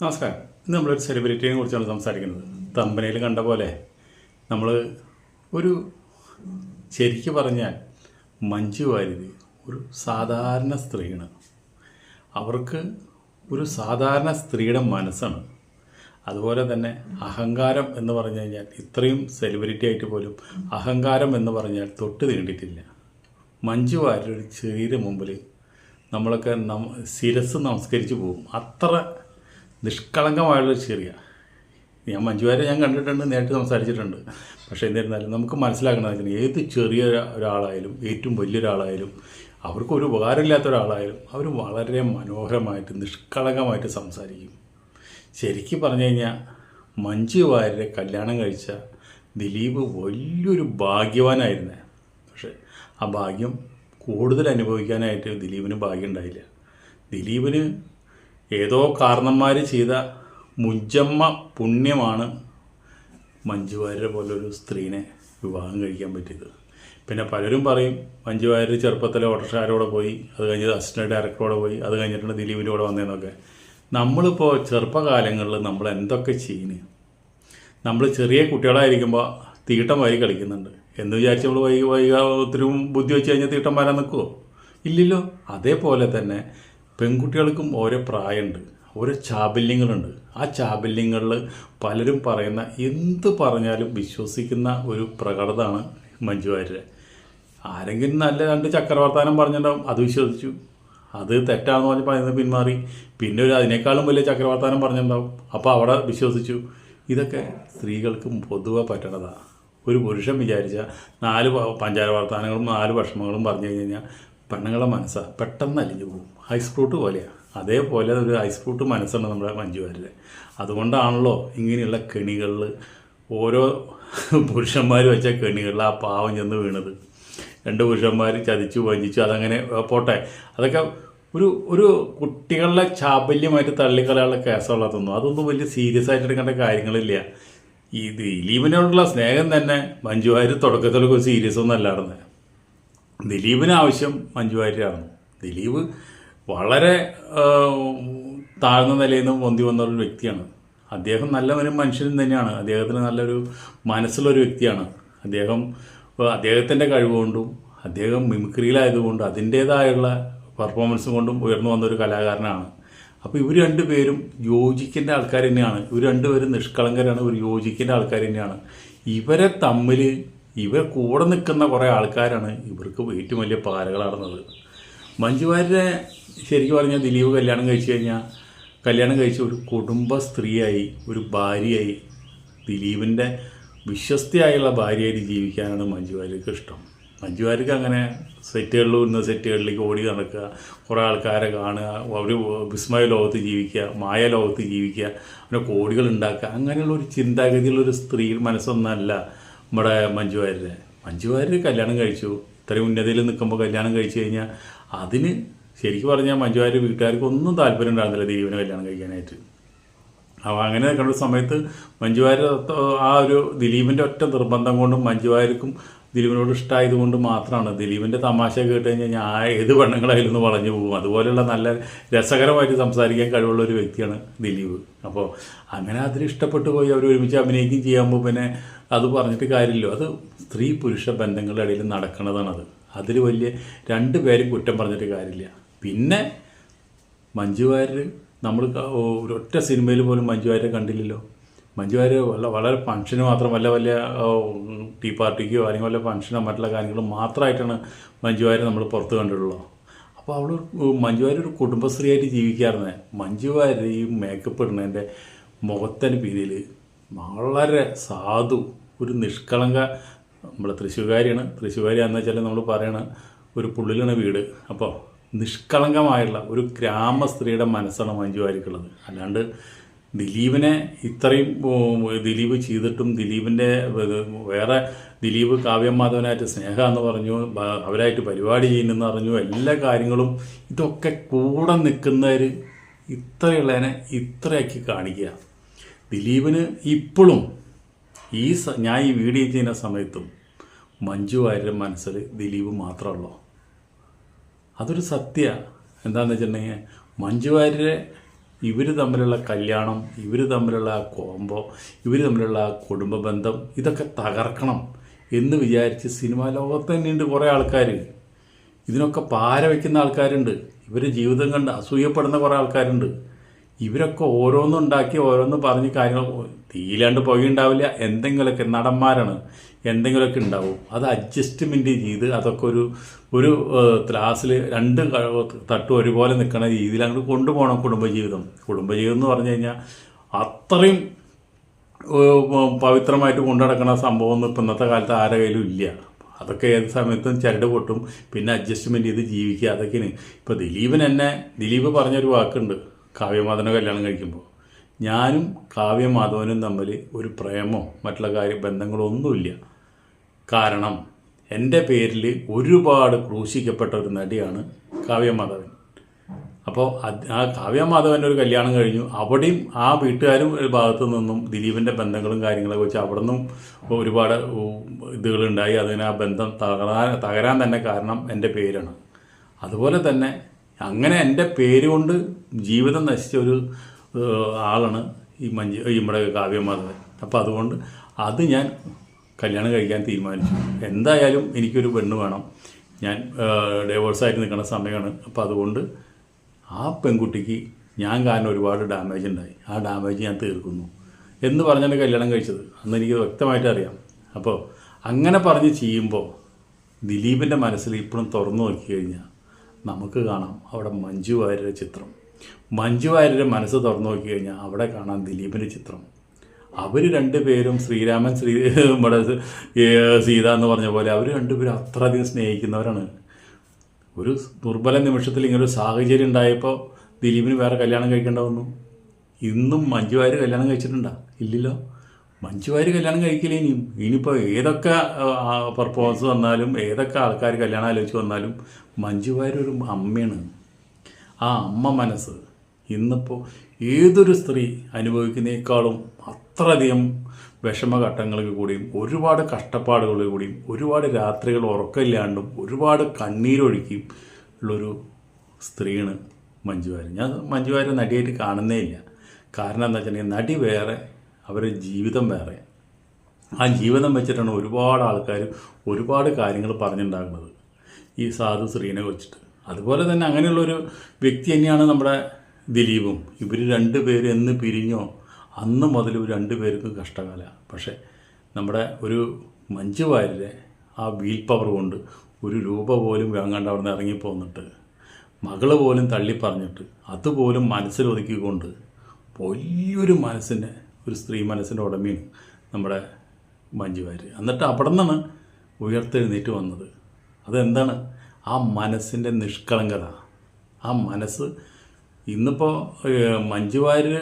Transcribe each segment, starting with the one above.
നമസ്കാരം. ഇന്ന് നമ്മളൊരു സെലിബ്രിറ്റിയെ കുറിച്ചാണ് സംസാരിക്കുന്നത്. തമ്പനയിൽ കണ്ട പോലെ നമ്മൾ ഒരു ശരിക്ക് പറഞ്ഞാൽ മഞ്ജു വാരിത് ഒരു സാധാരണ സ്ത്രീയാണ്. അവർക്ക് ഒരു സാധാരണ സ്ത്രീയുടെ മനസ്സാണ്. അതുപോലെ തന്നെ അഹങ്കാരം എന്ന് പറഞ്ഞു കഴിഞ്ഞാൽ ഇത്രയും സെലിബ്രിറ്റി ആയിട്ട് പോലും അഹങ്കാരം എന്ന് പറഞ്ഞാൽ തൊട്ട് തീണ്ടിട്ടില്ല മഞ്ജു വാര്യർ ഒരു ചെറിയ മുമ്പിൽ നമ്മളൊക്കെ നം ശിരസ് നമസ്കരിച്ച് പോകും. അത്ര നിഷ്കളങ്കമായുള്ളൊരു ചെറിയ. ഞാൻ മഞ്ജുവാരെ ഞാൻ കണ്ടിട്ടുണ്ട് നേരിട്ട് സംസാരിച്ചിട്ടുണ്ട്. പക്ഷേ എന്നിരുന്നാലും നമുക്ക് മനസ്സിലാക്കണമെന്ന് വെച്ചാൽ ഏത് ചെറിയ ഒരാളായാലും ഏറ്റവും വലിയൊരാളായാലും അവർക്ക് ഒരു ഉപകാരമില്ലാത്ത ഒരാളായാലും അവർ വളരെ മനോഹരമായിട്ട് നിഷ്കളങ്കമായിട്ട് സംസാരിക്കും. ശരിക്കും പറഞ്ഞു കഴിഞ്ഞാൽ മഞ്ജു വാര്യരെ കല്യാണം കഴിച്ച ദിലീപ് വലിയൊരു ഭാഗ്യവാനായിരുന്നേ. പക്ഷേ ആ ഭാഗ്യം കൂടുതൽ അനുഭവിക്കാനായിട്ട് ദിലീപിന് ഭാഗ്യം ഉണ്ടായില്ല. ദിലീപിന് ഏതോ കാരണന്മാർ ചെയ്ത മുജമ്മ പുണ്യമാണ് മഞ്ജു വാര്യരെ പോലൊരു സ്ത്രീനെ വിവാഹം കഴിക്കാൻ പറ്റിയത്. പിന്നെ പലരും പറയും മഞ്ജു വാര്യർ ചെറുപ്പത്തിലെ ഓട്ടർഷാരോടെ പോയി അത് കഴിഞ്ഞ് അസിസ്റ്റന്റ് ഡയറക്ടറോടെ പോയി അത് കഴിഞ്ഞിട്ടാണ് ദിലീപിന്റെ കൂടെ വന്നതെന്നൊക്കെ നമ്മളിപ്പോൾ ചെറുപ്പകാലങ്ങളിൽ നമ്മൾ എന്തൊക്കെ ചെയ്യുന്നു നമ്മൾ ചെറിയ കുട്ടികളായിരിക്കുമ്പോൾ തീട്ടം വാരി കളിക്കുന്നുണ്ട്. എന്ന് വിചാരിച്ച് നമ്മൾ വൈകി വൈകാത്തരും ബുദ്ധി വെച്ച് കഴിഞ്ഞാൽ തീട്ടം വരാൻ നിൽക്കുമോ ഇല്ലല്ലോ. അതേപോലെ തന്നെ പെൺകുട്ടികൾക്കും ഓരോ പ്രായമുണ്ട് ഓരോ ചാബല്യങ്ങളുണ്ട്. ആ ചാബല്യങ്ങളിൽ പലരും പറയുന്ന എന്ത് പറഞ്ഞാലും വിശ്വസിക്കുന്ന ഒരു പ്രകടതാണ് മഞ്ജു വാര്യരെ. ആരെങ്കിലും നല്ല രണ്ട് ചക്രവർത്താനം പറഞ്ഞിട്ടുണ്ടാവും അത് വിശ്വസിച്ചു. അത് തെറ്റാണെന്ന് പറഞ്ഞ് പറയുന്നത് പിന്മാറി. പിന്നെ ഒരു അതിനേക്കാളും വലിയ ചക്രവർത്താനം പറഞ്ഞിട്ടുണ്ടാവും അപ്പോൾ അവിടെ വിശ്വസിച്ചു. ഇതൊക്കെ സ്ത്രീകൾക്കും പൊതുവെ പറ്റണതാണ് ഒരു പുരുഷൻ വിചാരിച്ച നാല് പഞ്ചാര വർത്താനങ്ങളും നാല് ഭക്ഷണങ്ങളും പറഞ്ഞു കഴിഞ്ഞ് കഴിഞ്ഞാൽ പെണ്ണുങ്ങളെ മനസ്സാണ് പെട്ടെന്ന് അലിഞ്ഞു പോകും. ഐസ് ഫ്രൂട്ട് പോലെയാണ് അതേപോലെ ഒരു ഐസ് ഫ്രൂട്ട് മനസ്സാണ് നമ്മുടെ മഞ്ജുവാരിൽ അതുകൊണ്ടാണല്ലോ ഇങ്ങനെയുള്ള കെണികളിൽ ഓരോ പുരുഷന്മാർ വെച്ച കെണികളിൽ ആ പാവം ചെന്ന് വീണത്. രണ്ട് പുരുഷന്മാർ ചതിച്ചു വഞ്ചിച്ചു അതങ്ങനെ പോട്ടെ. അതൊക്കെ ഒരു ഒരു കുട്ടികളുടെ ചാബല്യമായിട്ട് തള്ളിക്കളയാനുള്ള കേസുള്ള തോന്നുന്നു അതൊന്നും വലിയ സീരിയസ് ആയിട്ട് എടുക്കേണ്ട കാര്യങ്ങളില്ല. ഈ ദിലീപിനോടുള്ള സ്നേഹം തന്നെ മഞ്ജുവാര് തുടക്കത്തിലൊക്കെ സീരിയസ് ഒന്നും അല്ലായിരുന്നു. ദിലീപിന് ആവശ്യം മഞ്ജു വാര്യരാണ്. ദിലീപ് വളരെ താഴ്ന്ന നിലയിൽ നിന്ന് പൊന്തി വന്ന ഒരു വ്യക്തിയാണ്. അദ്ദേഹം നല്ല ഒരു മനുഷ്യൻ തന്നെയാണ്. അദ്ദേഹത്തിന് നല്ലൊരു മനസ്സുള്ളൊരു വ്യക്തിയാണ്. അദ്ദേഹം അദ്ദേഹത്തിന്റെ കഴിവുകൊണ്ടും അദ്ദേഹം മിമിക്രിയിലായതുകൊണ്ടും അതിന്റേതായുള്ള പെർഫോമൻസ് കൊണ്ടും ഉയർന്നു വന്നൊരു കലാകാരനാണ്. അപ്പോൾ ഇവർ രണ്ടുപേരും യോജിക്കേണ്ട ആൾക്കാർ തന്നെയാണ്. ഇവർ രണ്ടുപേരും നിഷ്കളങ്കരാണ്. ഇവർ യോജിക്കേണ്ട ആൾക്കാർ തന്നെയാണ്. ഇവരെ തമ്മിൽ ഇവർ കൂടെ നിൽക്കുന്ന കുറേ ആൾക്കാരാണ് ഇവർക്ക് ഏറ്റവും വലിയ പാരകളാടുന്നത് മഞ്ജു വാര്യരെ ശരിക്കും പറഞ്ഞാൽ ദിലീപ് കല്യാണം കഴിച്ചു കഴിഞ്ഞാൽ കല്യാണം കഴിച്ച ഒരു കുടുംബ സ്ത്രീയായി ഒരു ഭാര്യയായി ദിലീപിന്റെ വിശ്വസ്തയായുള്ള ഭാര്യയായിട്ട് ജീവിക്കാനാണ് മഞ്ജുവാര്യർക്ക് ഇഷ്ടം. മഞ്ജുവാര്യർക്ക് അങ്ങനെ സെറ്റുകളിൽ ഉന്ന സെറ്റുകളിലേക്ക് ഓടി നടക്കുക കുറേ ആൾക്കാരെ കാണുക അവർ വിസ്മയ ലോകത്ത് ജീവിക്കുക മായ ലോകത്ത് ജീവിക്കുക അങ്ങനെ കോടികൾ ഉണ്ടാക്കുക അങ്ങനെയുള്ള ഒരു ചിന്താഗതിയുള്ള ഒരു സ്ത്രീ മനസ്സൊന്നല്ല നമ്മുടെ മഞ്ജു വാര്യരെ മഞ്ജു വാര്യർ കല്യാണം കഴിച്ചു. ഇത്രയും ഉന്നതിയിൽ നിൽക്കുമ്പോൾ കല്യാണം കഴിച്ചു കഴിഞ്ഞാൽ അതിന് ശരിക്കും പറഞ്ഞാൽ മഞ്ജു വാര്യർ വീട്ടുകാർക്ക് ഒന്നും താല്പര്യം ഉണ്ടായിരുന്നില്ല ദിലീപിനെ കല്യാണം കഴിക്കാനായിട്ട്. അപ്പോൾ അങ്ങനെ നിൽക്കേണ്ട സമയത്ത് മഞ്ജു വാര്യർ ആ ഒരു ദിലീപിന്റെ ഒറ്റ നിർബന്ധം കൊണ്ടും മഞ്ജു വാര്യർക്കും ദിലീപിനോട് ഇഷ്ടമായത് കൊണ്ട് മാത്രമാണ്. ദിലീപിന്റെ തമാശ കേട്ട് കഴിഞ്ഞാൽ ഞാൻ ഏത് പെണ്ണുങ്ങളായാലും ഒന്ന് വളഞ്ഞു പോകും. അതുപോലെയുള്ള നല്ല രസകരമായിട്ട് സംസാരിക്കാൻ കഴിവുള്ള ഒരു വ്യക്തിയാണ് ദിലീപ്. അപ്പോൾ അങ്ങനെ അതിൽ ഇഷ്ടപ്പെട്ടു പോയി അവർ ഒരുമിച്ച് അഭിനയിക്കുകയും ചെയ്യുമ്പോൾ പിന്നെ അത് പറഞ്ഞിട്ട് കാര്യമില്ല അത് സ്ത്രീ പുരുഷ ബന്ധങ്ങളുടെ ഇടയിൽ അത് അതിൽ വലിയ രണ്ട് പേരും കുറ്റം പറഞ്ഞിട്ട് കാര്യമില്ല. പിന്നെ മഞ്ജു വാര്യർ നമ്മൾ ഒരൊറ്റ സിനിമയിൽ പോലും മഞ്ജു വാര്യരെ കണ്ടില്ലല്ലോ. മഞ്ജു വാര്യർ വളരെ മാത്രം മാത്രമല്ല വലിയ ടീ പാർട്ടിക്കോ അല്ലെങ്കിൽ വല്ല ഫംഗ്ഷനോ മറ്റുള്ള കാര്യങ്ങളും മാത്രമായിട്ടാണ് മഞ്ജു നമ്മൾ പുറത്ത് കണ്ടിട്ടുള്ളത്. അപ്പോൾ അവൾ മഞ്ജു വാര്യർ ഒരു കുടുംബശ്രീയായിട്ട് ജീവിക്കാറുണ്ട്. മഞ്ജു വാര്യർ ഈ മേക്കപ്പ് ഇടുന്നതിന്റെ മുഖത്തിന്റെ പിന്നിൽ വളരെ സാധു ഒരു നിഷ്കളങ്ക നമ്മൾ തൃശ്ശൂർകാരിയാണ്. തൃശ്ശൂർകാരി എന്ന് വെച്ചാൽ നമ്മൾ പറയണ ഒരു പുള്ളിലാണ് വീട്. അപ്പോൾ നിഷ്കളങ്കമായുള്ള ഒരു ഗ്രാമ സ്ത്രീയുടെ മനസ്സാണ് മഞ്ജു വാര്യക്കുള്ളത് അല്ലാണ്ട് ദിലീപിനെ ഇത്രയും ദിലീപ് ചെയ്തിട്ടും ദിലീപിന്റെ വേറെ ദിലീപ് കാവ്യമാധവനായിട്ട് സ്നേഹ എന്ന് പറഞ്ഞു അവരായിട്ട് പരിപാടി ചെയ്യുന്നെന്ന് പറഞ്ഞു എല്ലാ കാര്യങ്ങളും ഇതൊക്കെ കൂടെ നിൽക്കുന്നവർ ഇത്രയുള്ളതിനെ ഇത്രയാക്കി കാണിക്കുക. ദിലീപിന് ഇപ്പോഴും ഈ ഞാൻ ഈ വീഡിയോ ചെയ്യുന്ന സമയത്തും മഞ്ജു വാര്യരുടെ മനസ്സിൽ ദിലീപ് മാത്രമുള്ളൂ അതൊരു സത്യ. എന്താണെന്ന് വെച്ചിട്ടുണ്ടെങ്കിൽ മഞ്ജു വാര്യരെ ഇവർ തമ്മിലുള്ള കല്യാണം ഇവർ തമ്മിലുള്ള കോമ്പോ ഇവർ തമ്മിലുള്ള കുടുംബ ബന്ധം ഇതൊക്കെ തകർക്കണം എന്ന് വിചാരിച്ച് സിനിമാ ലോകത്ത് തന്നെയുണ്ട് കുറേ ആൾക്കാർ ഇതിനൊക്കെ പാര വയ്ക്കുന്ന ആൾക്കാരുണ്ട്. ഇവരുടെ ജീവിതം കണ്ട് അസൂയപ്പെടുന്ന കുറേ ആൾക്കാരുണ്ട്. ഇവരൊക്കെ ഓരോന്നും ഓരോന്ന് പറഞ്ഞ് കാര്യങ്ങൾ. തീയിലാണ്ട് പുകയുണ്ടാവില്ല. എന്തെങ്കിലുമൊക്കെ നടന്മാരാണ്. എന്തെങ്കിലുമൊക്കെ ഉണ്ടാവും. അത് അഡ്ജസ്റ്റ്മെന്റ് ചെയ്ത് അതൊക്കെ ഒരു ഒരു ത്രാസിൽ രണ്ട് തട്ടും ഒരുപോലെ നിൽക്കുന്ന രീതിയിൽ അങ്ങോട്ട് കൊണ്ടുപോകണം കുടുംബജീവിതം. കുടുംബജീവിതം എന്ന് പറഞ്ഞു കഴിഞ്ഞാൽ അത്രയും പവിത്രമായിട്ട് കൊണ്ടു നടക്കുന്ന സംഭവമൊന്നും ഇപ്പം ഇന്നത്തെ കാലത്ത് ആരുടെ കയ്യിലും ഇല്ല. അതൊക്കെ ഏത് സമയത്തും ചരട് പൊട്ടും. പിന്നെ അഡ്ജസ്റ്റ്മെന്റ് ചെയ്ത് ജീവിക്കുക. അതൊക്കെയാണ്. ഇപ്പോൾ ദിലീപിന് എന്നെ ദിലീപ് പറഞ്ഞൊരു വാക്കുണ്ട്. കാവ്യമാധവനെ കല്യാണം കഴിക്കുമ്പോൾ ഞാനും കാവ്യമാധവനും തമ്മിൽ ഒരു പ്രേമോ മറ്റുള്ള കാര്യ ബന്ധങ്ങളോ ഒന്നുമില്ല. കാരണം എന്റെ പേരിൽ ഒരുപാട് ക്രൂശിക്കപ്പെട്ട ഒരു നടിയാണ് കാവ്യമാധവൻ. അപ്പോൾ ആ കാവ്യമാധവന്റെ ഒരു കല്യാണം കഴിഞ്ഞു. അവിടെയും ആ വീട്ടുകാരും ഒരു ഭാഗത്തു നിന്നും ദിലീപിന്റെ ബന്ധങ്ങളും കാര്യങ്ങളൊക്കെ വെച്ച് അവിടെ നിന്നും ഒരുപാട് ഇതുകളുണ്ടായി. അതിന് ആ ബന്ധം തകരാൻ തകരാൻ തന്നെ കാരണം എന്റെ പേരാണ്. അതുപോലെ തന്നെ അങ്ങനെ എന്റെ പേര് കൊണ്ട് ജീവിതം നശിച്ച ഒരു ആളാണ് ഈ മഞ്ജു നമ്മുടെ കാവ്യമാധവൻ അപ്പോൾ അതുകൊണ്ട് അത് ഞാൻ കല്യാണം കഴിക്കാൻ തീരുമാനിച്ചു. എന്തായാലും എനിക്കൊരു പെണ്ണ് വേണം. ഞാൻ ഡൈവോഴ്സായിട്ട് നിൽക്കുന്ന സമയമാണ്. അപ്പോൾ അതുകൊണ്ട് ആ പെൺകുട്ടിക്ക് ഞാൻ കാരണം ഒരുപാട് ഡാമേജ് ഉണ്ടായി. ആ ഡാമേജ് ഞാൻ തീർക്കുന്നു. എന്ന് പറഞ്ഞാണ് കല്യാണം കഴിച്ചത്. അന്ന് എനിക്ക് വ്യക്തമായിട്ട് അറിയാം. അപ്പോൾ അങ്ങനെ പറഞ്ഞ് ചെയ്യുമ്പോൾ ദിലീപിന്റെ മനസ്സിൽ ഇപ്പോഴും തുറന്നു നോക്കി കഴിഞ്ഞാൽ നമുക്ക് കാണാം. അവിടെ മഞ്ജു വാര്യരുടെ ചിത്രം. മഞ്ജു വാര്യരുടെ മനസ്സ് തുറന്നു നോക്കി കഴിഞ്ഞാൽ അവിടെ കാണാം ദിലീപിന്റെ ചിത്രം. അവർ രണ്ടുപേരും ശ്രീരാമൻ ശ്രീ നമ്മുടെ സീത എന്ന് പറഞ്ഞ പോലെ അവർ രണ്ടുപേരും അത്രയധികം സ്നേഹിക്കുന്നവരാണ്. ഒരു ദുർബല നിമിഷത്തിൽ ഇങ്ങനൊരു സാഹചര്യം ഉണ്ടായപ്പോൾ ദിലീപിന് വേറെ കല്യാണം കഴിക്കേണ്ട വന്നു. ഇന്നും മഞ്ജു വാര്യർ കല്യാണം കഴിച്ചിട്ടുണ്ടോ? ഇല്ലല്ലോ. മഞ്ജു വാര്യർ കല്യാണം കഴിക്കില്ല ഇനിയും? ഇനിയിപ്പോൾ ഏതൊക്കെ പെർഫോമൻസ് വന്നാലും ഏതൊക്കെ ആൾക്കാർ കല്യാണം ആലോചിച്ച് വന്നാലും മഞ്ജുവാര്യ ഒരു അമ്മയാണ്. ആ അമ്മ മനസ്സ് ഇന്നിപ്പോൾ ഏതൊരു സ്ത്രീ അനുഭവിക്കുന്നേക്കാളും അത്രയധികം വിഷമഘട്ടങ്ങളിൽ കൂടിയും ഒരുപാട് കഷ്ടപ്പാടുകളിൽ കൂടിയും ഒരുപാട് രാത്രികൾ ഉറക്കമില്ലാണ്ടും ഒരുപാട് കണ്ണീരൊഴുക്കിയും ഉള്ളൊരു സ്ത്രീയാണ് മഞ്ജുവാരി. ഞാൻ മഞ്ജുവാരി നടിയായിട്ട് കാണുന്നേ ഇല്ല. കാരണം എന്താ വെച്ചിട്ടുണ്ടെങ്കിൽ നടി വേറെ അവരുടെ ജീവിതം വേറെ. ആ ജീവിതം വെച്ചിട്ടാണ് ഒരുപാട് ആൾക്കാർ ഒരുപാട് കാര്യങ്ങൾ പറഞ്ഞിട്ടുണ്ടാകുന്നത് ഈ സാധു ശ്രീനെ വെച്ചിട്ട് അതുപോലെ തന്നെ അങ്ങനെയുള്ളൊരു വ്യക്തി തന്നെയാണ് നമ്മുടെ ദിലീപും. ഇവർ രണ്ട് പേര് എന്ന് പിരിഞ്ഞോ അന്ന് മുതൽ ഇവർ പേർക്ക് കഷ്ടകാല. പക്ഷേ നമ്മുടെ ഒരു മഞ്ജു വാര്യരെ ആ വീൽ പവർ കൊണ്ട് ഒരു രൂപ പോലും വാങ്ങാണ്ട് അവിടെ നിന്ന് ഇറങ്ങിപ്പോന്നിട്ട് മകൾ പോലും തള്ളി പറഞ്ഞിട്ട് അതുപോലും മനസ്സിലൊതുക്കിക്കൊണ്ട് വലിയൊരു മനസ്സിന്റെ ഒരു സ്ത്രീ മനസ്സിന്റെ ഉടമയും നമ്മുടെ മഞ്ജു വാര്യർ എന്നിട്ട് അവിടെ നിന്നാണ് ഉയർത്തെഴുന്നേറ്റ് വന്നത്. അതെന്താണ്? ആ മനസ്സിന്റെ നിഷ്കളങ്കത. ആ മനസ്സ് ഇന്നിപ്പോൾ മഞ്ജുവാര്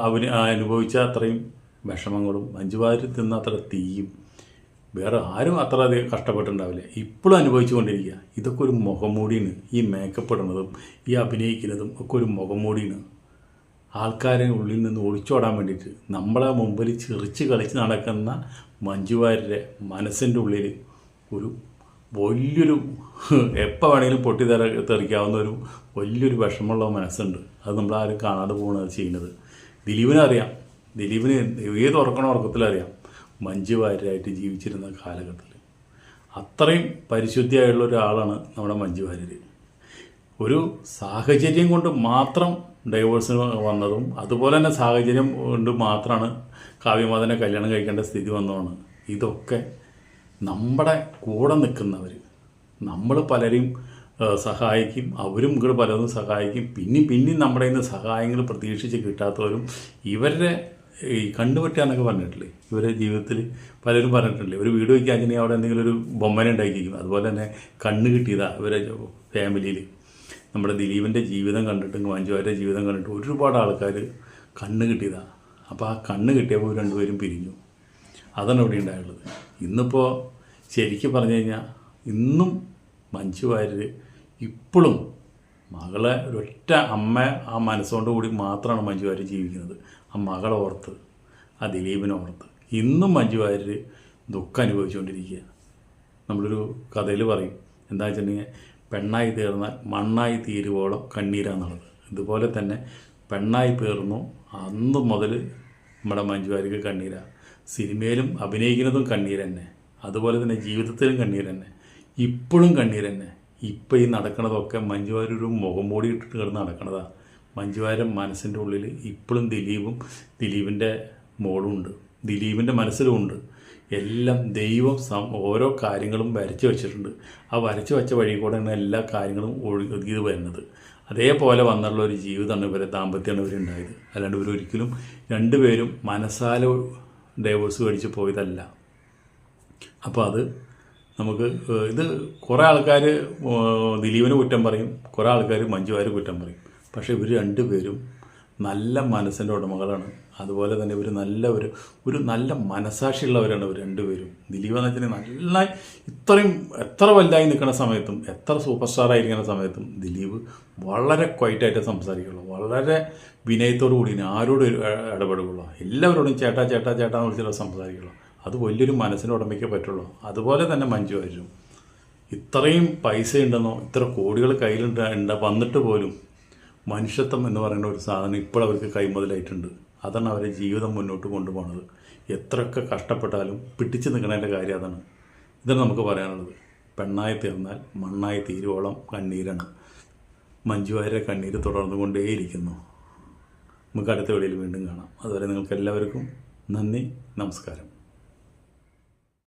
അവന് അനുഭവിച്ച അത്രയും വിഷമങ്ങളും മഞ്ജു വാര്യർ തിന്ന അത്ര തീയും വേറെ ആരും അത്ര അധികം കഷ്ടപ്പെട്ടിട്ടുണ്ടാവില്ല. ഇപ്പോഴും അനുഭവിച്ചുകൊണ്ടിരിക്കുക ഇതൊക്കെ ഒരു മുഖംമൂടിയാണ്. ഈ മേക്കപ്പ് ഇടുന്നതും ഈ അഭിനയിക്കുന്നതും ഒക്കെ ഒരു മുഖംമൂടിയാണ്. ആൾക്കാരെ ഉള്ളിൽ നിന്ന് ഒളിച്ചോടാൻ വേണ്ടിയിട്ട് നമ്മളെ മുമ്പിൽ ചിറിച്ച് കളിച്ച് നടക്കുന്ന മഞ്ജുവാരുടെ മനസ്സിന്റെ ഉള്ളിൽ ഒരു വലിയൊരു എപ്പോൾ വേണമെങ്കിലും പൊട്ടി തെറ തെറിക്കാവുന്ന ഒരു വലിയൊരു വിഷമമുള്ള മനസ്സുണ്ട്. അത് നമ്മൾ നമ്മളാരും കാണാതെ പോകുന്നത് ചെയ്യുന്നത്. ദിലീപിനറിയാം ദിലീപിന് ഏത് ഉറക്കണ ഉറക്കത്തിലറിയാം മഞ്ജു വാര്യരായിട്ട് ജീവിച്ചിരുന്ന കാലഘട്ടത്തിൽ. അത്രയും പരിശുദ്ധിയായുള്ള ഒരാളാണ് നമ്മുടെ മഞ്ജു വാര്യർ ഒരു സാഹചര്യം കൊണ്ട് മാത്രം ഡൈവോഴ്സിന് വന്നതും അതുപോലെ തന്നെ സാഹചര്യം കൊണ്ട് മാത്രമാണ് കാവ്യമാതനെ കല്യാണം കഴിക്കേണ്ട സ്ഥിതി വന്നതാണ്. ഇതൊക്കെ നമ്മുടെ കൂടെ നിൽക്കുന്നവർ നമ്മൾ പലരെയും സഹായിക്കും അവരും ഇങ്ങോട്ട് പലതും സഹായിക്കും. പിന്നെയും പിന്നെയും നമ്മുടെ ഇന്ന് സഹായങ്ങൾ പ്രതീക്ഷിച്ച് കിട്ടാത്തവരും ഇവരുടെ ഈ കണ്ടുപറ്റുക എന്നൊക്കെ പറഞ്ഞിട്ടില്ലേ? ഇവരുടെ ജീവിതത്തിൽ പലരും പറഞ്ഞിട്ടില്ലേ? ഒരു വീട് വയ്ക്കാഞ്ഞെങ്കിൽ അവിടെ എന്തെങ്കിലും ഒരു ബൊമ്മനെ ഉണ്ടാക്കിയിരിക്കും. അതുപോലെ തന്നെ കണ്ണ് കിട്ടിയതാണ് ഇവരെ ഫാമിലിയിൽ നമ്മുടെ ദിലീപിന്റെ ജീവിതം കണ്ടിട്ടും മഞ്ജുവാരുടെ ജീവിതം കണ്ടിട്ടും ഒരുപാട് ആൾക്കാർ കണ്ണ് കിട്ടിയതാണ് അപ്പോൾ ആ കണ്ണ് കിട്ടിയപ്പോൾ രണ്ടുപേരും പിരിഞ്ഞു. അതാണ് ഇവിടെ ഉണ്ടായുള്ളത്. ഇന്നിപ്പോൾ ശരിക്കും പറഞ്ഞു കഴിഞ്ഞാൽ ഇന്നും മഞ്ജു വാര്യർ ഇപ്പോഴും മകളെ ഒരൊറ്റ അമ്മ ആ മനസ്സുകൊണ്ട് കൂടി മാത്രമാണ് മഞ്ജു വാര്യർ ജീവിക്കുന്നത്. ആ മകളെ ഓർത്ത് ആ ദിലീപിനെ ഓർത്ത്. ഇന്നും മഞ്ജു വാര്യർ ദുഃഖം അനുഭവിച്ചുകൊണ്ടിരിക്കുക നമ്മളൊരു കഥയിൽ പറയും എന്താ വെച്ചിട്ടുണ്ടെങ്കിൽ പെണ്ണായി തീർന്നാൽ മണ്ണായി തീരുവോളം കണ്ണീരാന്നുള്ളത്. ഇതുപോലെ തന്നെ പെണ്ണായി തീർന്നു അന്ന് മുതൽ നമ്മുടെ മഞ്ജുവാരിക്ക് കണ്ണീരാണ് സിനിമയിലും അഭിനയിക്കുന്നതും കണ്ണീർ തന്നെ അതുപോലെ തന്നെ ജീവിതത്തിലും കണ്ണീർ തന്നെ ഇപ്പോഴും കണ്ണീർ തന്നെ ഇപ്പം ഈ നടക്കുന്നതൊക്കെ മഞ്ജുവാരി ഒരു മുഖം മൂടി ഇട്ടിട്ട് കിടന്ന് നടക്കണതാണ് മഞ്ജുവാരൻ മനസ്സിന്റെ ഉള്ളിൽ ഇപ്പോഴും ദിലീപും ദിലീപിന്റെ മോളും ഉണ്ട്. ദിലീപിന്റെ മനസ്സിലും ഉണ്ട്. എല്ലാം ദൈവം സം- ഓരോ കാര്യങ്ങളും വരച്ചു വെച്ചിട്ടുണ്ട്. ആ വരച്ചു വെച്ച വഴി കൂടെയാണ് എല്ലാ കാര്യങ്ങളും ഒഴുകിയത് വരുന്നത്. അതേപോലെ വന്നുള്ള ഒരു ജീവിതമാണ് ഇവരെ ദാമ്പത്യമാണ് ഇവരുണ്ടായത് അല്ലാണ്ട് ഇവരൊരിക്കലും രണ്ടുപേരും മനസ്സാല ഡൈവോഴ്സ് മേടിച്ച് പോയതല്ല. അപ്പോൾ അത് നമുക്ക് ഇത് കുറേ ആൾക്കാർ ദിലീപിന് കുറ്റം പറയും കുറേ ആൾക്കാർ മഞ്ജുവാർ കുറ്റം പറയും. പക്ഷേ ഇവർ രണ്ടുപേരും നല്ല മനസ്സിന്റെ ഉടമകളാണ്. അതുപോലെ തന്നെ ഇവർ നല്ല ഒരു ഒരു നല്ല മനസാക്ഷിയുള്ളവരാണ് ഇവർ രണ്ടുപേരും. ദിലീപ് എന്ന് വെച്ചാൽ നല്ല ഇത്രയും എത്ര വലുതായി നിൽക്കുന്ന സമയത്തും എത്ര സൂപ്പർ സ്റ്റാർ ആയിരിക്കുന്ന സമയത്തും ദിലീപ് വളരെ ക്വൈറ്റായിട്ട് സംസാരിക്കുള്ളൂ. വളരെ വിനയത്തോടു കൂടി ആരോടും ഒരു ഇടപെടുകയുള്ളൂ എല്ലാവരോടും ചേട്ടാ ചേട്ടാ ചേട്ടാ എന്ന് വിളിച്ചിട്ട് സംസാരിക്കുള്ളൂ. അത് വലിയൊരു മനസ്സിന് ഉടമയ്ക്ക് പറ്റുള്ളൂ. അതുപോലെ തന്നെ മഞ്ജു ആയിരുന്നു ഇത്രയും പൈസ ഉണ്ടെന്നോ ഇത്ര കോടികൾ കയ്യിലുണ്ട് വന്നിട്ട് പോലും മനുഷ്യത്വം എന്ന് പറയുന്ന ഒരു സാധനം ഇപ്പോഴവർക്ക് കൈമുതലായിട്ടുണ്ട്. അതാണ് അവരെ ജീവിതം മുന്നോട്ട് കൊണ്ടുപോകുന്നത് എത്രയൊക്കെ കഷ്ടപ്പെട്ടാലും പിടിച്ചു നിൽക്കുന്നതിന്റെ കാര്യം അതാണ്. ഇതാണ് നമുക്ക് പറയാനുള്ളത്. പെണ്ണായി തീർന്നാൽ മണ്ണായി തീരുവോളം കണ്ണീരാണ്. മഞ്ജു വാര്യരുടെ കണ്ണീര് തുടർന്നുകൊണ്ടേയിരിക്കുന്നു. നമുക്ക് അടുത്ത വീഡിയോയിൽ വീണ്ടും കാണാം. അതുവരെ നിങ്ങൾക്ക് എല്ലാവർക്കും നന്ദി നമസ്കാരം.